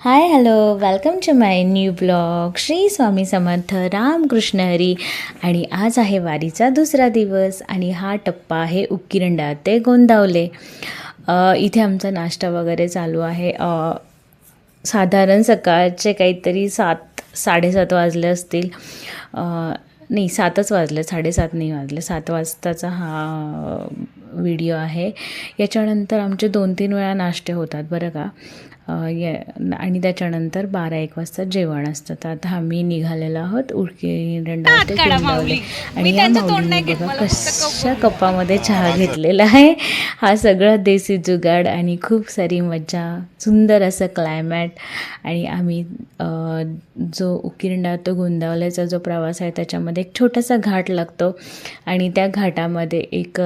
Hi hello welcome to my new blog Shri Swami Samarth Ramakrishna Hari आणि आज आहे वारीचा दुसरा दिवस आणि हा टप्पा आहे उक्किरंडा ते गोंदावले इथे आमचा नाश्ता वगैरे चालू आहे. साधारण सकाळचे काहीतरी सात साडेसात वाजले असतील. नाही सातच वाजले साडेसात नाही वाजले. सात वाजताचा हा व्हिडिओ आहे. याच्यानंतर आमचे दोन तीन वेळा नाश्ते होतात बरं का? या आणि त्याच्यानंतर बारा एक वाजता जेवण असतं. तर आता आम्ही निघालेलो आहोत उडकी आणि या माऊलीने बघा कशा कपामध्ये चहा घेतलेला आहे. हा सगळा देसी जुगाड आणि खूप सारी मजा सुंदर असं क्लायमॅट आणि आम्ही जो उकिरंडा तो गोंदावल्याचा जो प्रवास आहे त्याच्यामध्ये एक छोटासा घाट लागतो. आणि त्या घाटामध्ये एक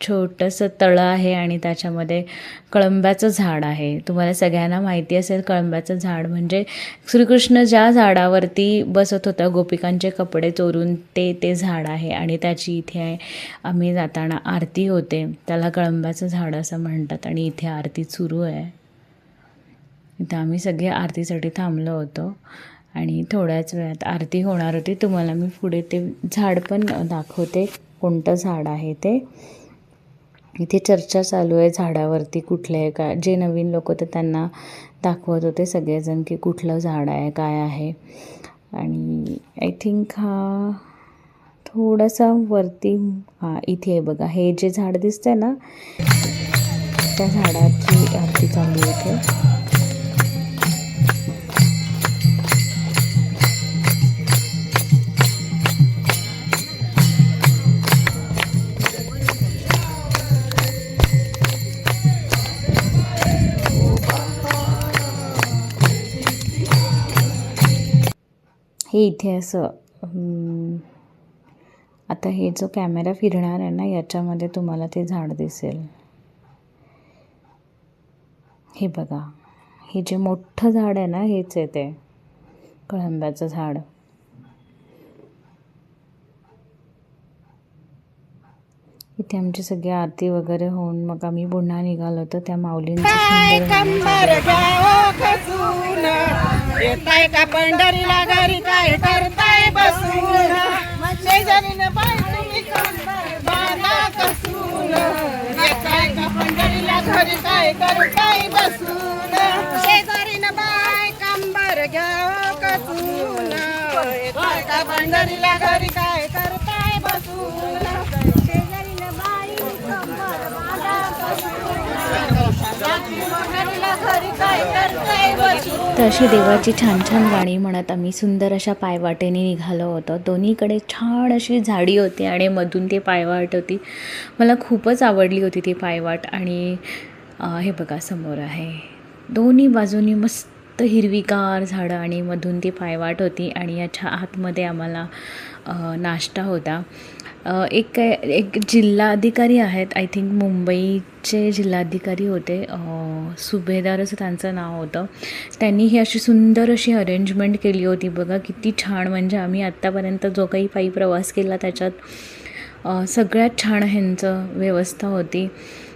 छोटंसं तळं आहे आणि त्याच्यामध्ये कळंब्याचं झाड आहे. तुम्हाला सगळ्यांना माहिती असेल कळंब्याचं झाड. म्हणजे श्रीकृष्ण ज्या झाडावरती बसत होता गोपिकांचे कपडे चोरून ते ते झाड आहे आणि त्याची इथे आम्ही जाताना आरती होते. त्याला कळंब्याचं झाड असं म्हणतात आणि इथे आरती सुरू आहे. इथं आम्ही सगळे आरतीसाठी थांबलो होतो आणि थोड्याच वेळात आरती होणार होती. तुम्हाला मी पुढे ते झाड पण दाखवते कोणतं झाड आहे ते. इथे चर्चा चालू आहे झाडावरती कुठले आहे का? जे नवीन लोक होते त्यांना दाखवत होते सगळेजण की कुठलं झाड आहे काय आहे. आणि आय थिंक हा थोडासा वरती हां इथे आहे बघा. हे जे झाड दिसतंय ना त्या झाडाची आरती चालू आहे हे इथे असं आता हे जो कॅमेरा फिरणार आहे ना याच्यामध्ये तुम्हाला ते झाड दिसेल. हे बघा हे जे मोठं झाड आहे ना हेच आहे ते कळंब्याचं झाड. इथे आमची सगळी आरती वगैरे होऊन मग आम्ही पुन्हा निघालो होतो त्या माऊलींचं पंढरीला घरी? काय तर अशी देवाची छान छान गाणी म्हणत आम्ही सुंदर अशा पायवाटेने निघालो होतो. दोन्हीकडे छान अशी झाडी होती आणि मधून ती पायवाट होती. मला खूपच आवडली होती ती पायवाट आणि हे बघा समोर आहे. दोन्ही बाजूनी मस्त हिरवीगार झाडं आणि मधून ती पायवाट होती आणि याच्या आतमध्ये आम्हाला नाश्ता होता. एक एक जिल्हाधिकारी आहेत. आय थिंक मुंबईचे जिल्हाधिकारी होते. सुभेदार असं त्यांचं नाव होतं. त्यांनी ही अशी सुंदर अशी अरेंजमेंट केली होती. बघा किती छान. म्हणजे आम्ही आत्तापर्यंत जो काही पायी प्रवास केला त्याच्यात सगळ्यात छान ह्यांचं व्यवस्था होती.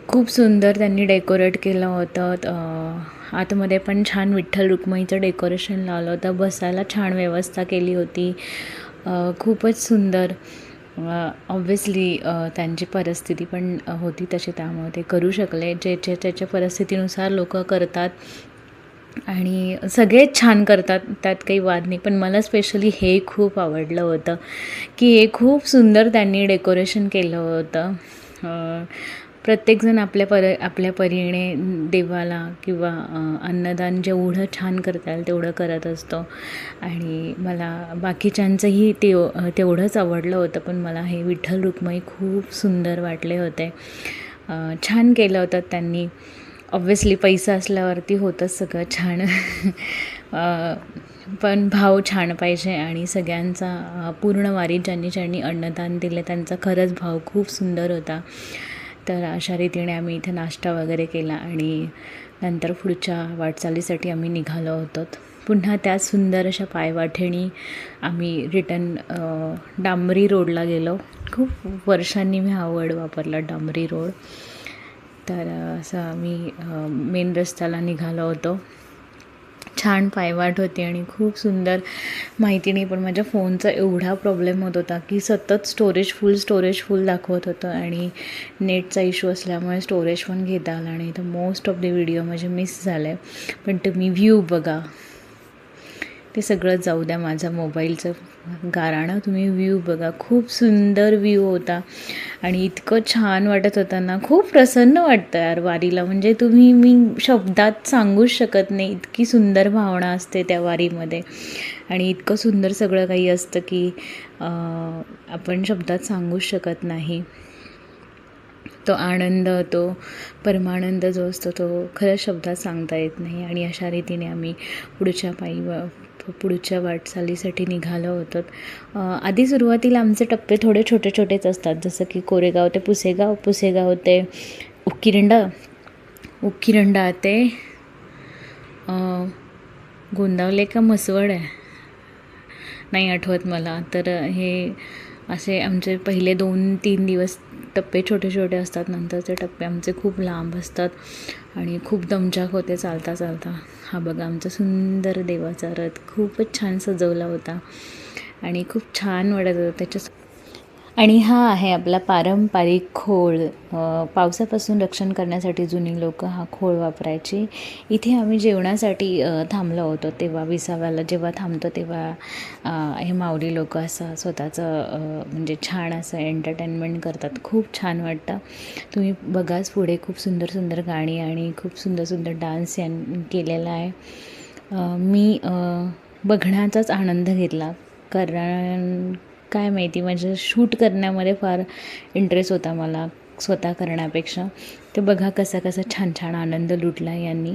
खूप सुंदर त्यांनी डेकोरेट केलं होतं. आतमध्ये पण छान विठ्ठल रुक्मणीचं डेकोरेशन लावलं होतं. बसायला छान व्यवस्था केली होती. खूपच सुंदर. ऑब्व्हियसली त्यांची परिस्थिती पण होती तशी त्यामुळे ते करू शकले. ज्याच्या त्याच्या परिस्थितीनुसार लोक करतात आणि सगळेच छान करतात त्यात काही वाद नाही. पण मला स्पेशली हे खूप आवडलं होतं की हे खूप सुंदर त्यांनी डेकोरेशन केलं होतं. प्रत्येकजण आपल्या पर आपल्या परीने देवाला किंवा अन्नदान जेवढं छान करता येईल तेवढं करत असतो. आणि मला बाकीच्यांचंही ते तेवढंच आवडलं होतं पण मला हे विठ्ठल रुक्माई खूप सुंदर वाटले होते. छान केलं होतं त्यांनी. ऑब्व्हियसली पैसा असल्यावरती होतंच सगळं छान. पण भाव छान पाहिजे आणि सगळ्यांचा पूर्ण वारीत ज्यांनी ज्यांनी अन्नदान दिले त्यांचा खरंच भाव खूप सुंदर होता. तर अशा रीतीने आम्ही इथे नाश्ता वगैरे केला आणि नंतर पुढच्या वाटचालीसाठी आम्ही निघालो होतो. पुन्हा त्या सुंदर अशा पायवाठेणी आम्ही रिटर्न डांबरी रोडला गेलो. खूप वर्षांनी मी हा वर्ड वापरला डांबरी रोड. तर असं आम्ही मेन रस्त्याला निघालो होतो. छान पायवाट होती आणि खूप सुंदर माहिती नाही पण माझ्या फोनचा एवढा प्रॉब्लेम होत होता की सतत स्टोरेज फुल स्टोरेज फुल दाखवत होतं आणि नेटचा इश्यू असल्यामुळे स्टोरेज पण घेता आला नाही तर मोस्ट ऑफ द व्हिडिओ माझे मिस झाले. पण तुम्ही व्ह्यू बघा. ते सगळं जाऊ द्या. माझा मोबाईलचं गाराणं तुम्ही व्ह्यू बघा. खूप सुंदर व्ह्यू होता. आणि इतकं छान वाटत होतं ना. खूप प्रसन्न वाटतं यार वारीला. म्हणजे तुम्ही मी शब्दात सांगूच शकत नाही. इतकी सुंदर भावना असते त्या वारीमध्ये. आणि इतकं सुंदर सगळं काही असतं की आपण शब्दात सांगूच शकत नाही. तो आनंद तो परमानंद जो असतो तो खरंच शब्दात सांगता येत नाही. आणि अशा रीतीने आम्ही पुढच्या पायी पुढच्या वाटचालीसाठी निघालो होतो. आधी सुरुवातीला आमचे टप्पे थोडे छोटे छोटेच असतात. जसं की कोरेगाव ते पुसेगाव पुसेगाव ते उक्किरंडा उक्किरंडा ते गोंदावले का मसवड आहे? नाही आठवत मला. तर हे असे आमचे पहिले दोन तीन दिवस टप्पे छोटे छोटे असतात. नंतरचे टप्पे आमचे खूप लांब असतात आणि खूप दमछाक होते चालता चालता. हा बघा आमचा सुंदर देवाचा रथ खूपच छान सजवला होता आणि खूप छान वाटत होतं. त्याच्या आणि हा आहे आपला पारंपरिक खोळ. पावसापासून रक्षण करण्यासाठी जुनी लोक हा खोळ वापरायची. इथे आम्ही जेवणासाठी थांबलो होतो तेव्हा विसाव्याला जेव्हा थांबतो तेव्हा हे माऊली लोक असं स्वतःचं म्हणजे छान असं एंटरटेनमेंट करतात. खूप छान वाटतं. तुम्ही बघाच पुढे खूप सुंदर सुंदर गाणी आणि खूप सुंदर सुंदर डान्स यां केलेला आहे. मी बघण्याचाच आनंद घेतला. कारण काय माहिती म्हणजे शूट करण्यामध्ये फार इंटरेस्ट होता मला स्वतः करण्यापेक्षा. ते बघा कसा कसा छान छान आनंद लुटला यांनी.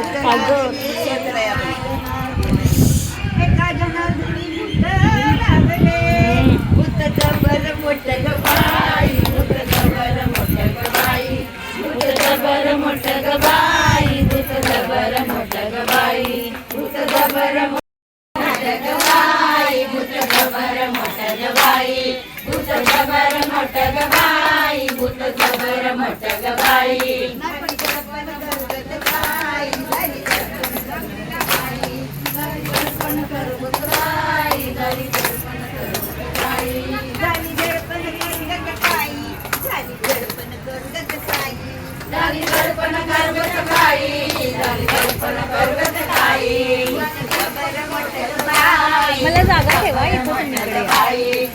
Pagod. मला जागा ठेवा येतो तुमच्याकडे.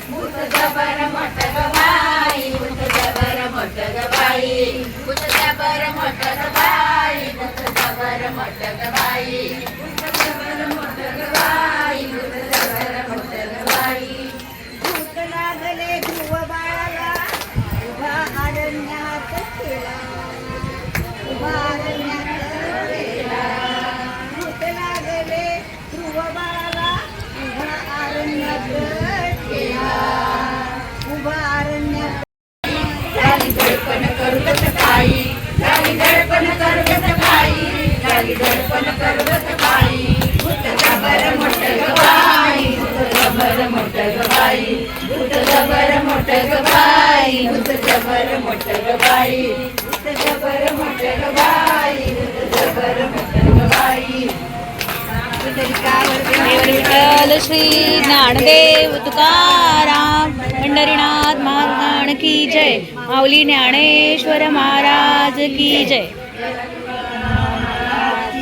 श्री ज्ञानदेव तुकाराम पंढरीनाथ महाराण की जय. माऊली ज्ञानेश्वर महाराज की जय.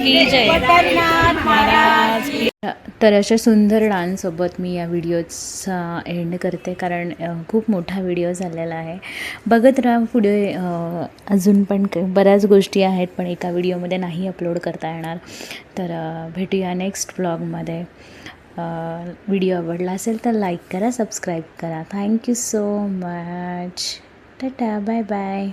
की जय. महाराज की तर अशा सुंदर डान्ससोबत मी या व्हिडिओचा एंड करते कारण खूप मोठा व्हिडिओ झालेला आहे. बघत राहा पुढे अजून पण बऱ्याच गोष्टी आहेत पण एका व्हिडिओमध्ये नाही अपलोड करता येणार. तर भेटूया नेक्स्ट ब्लॉगमध्ये व्हिडिओ आवडला असेल तर लाईक करा सबस्क्राईब करा. Thank you so much tata bye bye